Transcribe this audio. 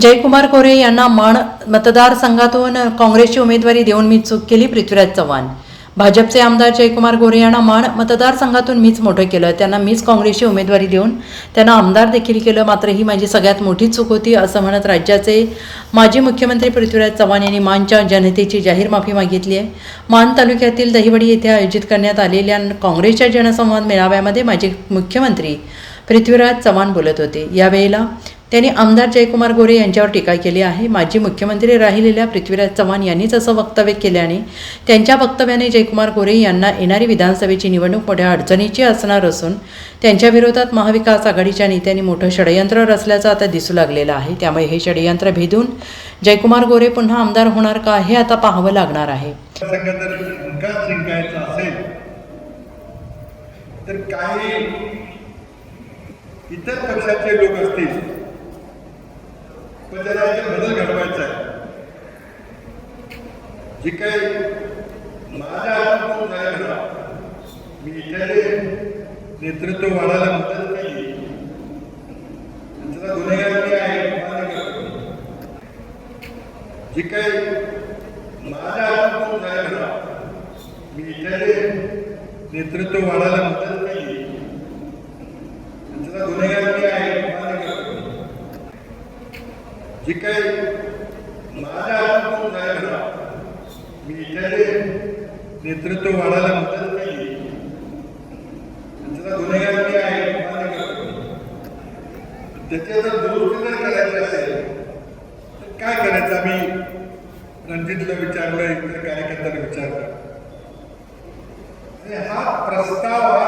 जयकुमार कोरे यांना माण मतदारसंघातून काँग्रेसची उमेदवारी देऊन मी चूक केली पृथ्वीराज चव्हाण. भाजपचे आमदार जयकुमार गोरे यांना माण मतदारसंघातून मीच मोठं केलं त्यांना मीच काँग्रेसची उमेदवारी देऊन त्यांना आमदार देखील केलं मात्र ही माझी सगळ्यात मोठी चूक होती असं म्हणत राज्याचे माजी मुख्यमंत्री पृथ्वीराज चव्हाण यांनी मानच्या जनतेची जाहीर माफी मागितली आहे. मान तालुक्यातील दहिवडी येथे आयोजित करण्यात आलेल्या काँग्रेसच्या जनसंवाद मेळाव्यामध्ये माजी मुख्यमंत्री पृथ्वीराज चव्हाण बोलत होते. यावेळेला त्यांनी आमदार जयकुमार गोरे यांच्यावर टीका केली आहे. माजी मुख्यमंत्री राहिलेल्या पृथ्वीराज चव्हाण यांनीच असं वक्तव्य केल्याने त्यांच्या वक्तव्याने जयकुमार गोरे यांना येणारी विधानसभेची निवडणूक मोठ्या अडचणीची असणार असून त्यांच्या विरोधात महाविकास आघाडीच्या नेत्यांनी मोठं षडयंत्र रचल्याचं आता दिसू लागलेलं आहे. त्यामुळे हे षडयंत्र भेदून जयकुमार गोरे पुन्हा आमदार होणार का हे आता पाहावं लागणार आहे. तर काही इतर पक्षाचे लोक असतील पण बदल घडवायचा आहे. जे काही माझ्या हातून झालं मी इथे नेतृत्व वाढायला मदत केली. त्यांचा गुन्हेगारी आहे जे काही माझ्या हातून झालं मी इथे नेतृत्व वाढायला मदत केली त्याचा गुन्हेगार मी आहे मान्य करतो जे काही माझ्या हातून झालं मी इथे नेतृत्व वाढायला मदत केली. त्यांचा गुन्हेगार मी आहे मान्य करतो त्याचे जर दुरुपयोग जर असेल तर काय करायचं? आम्ही रणजितला विचारलं इतर कार्यकर्त्याला विचारलं. हा प्रस्ताव हा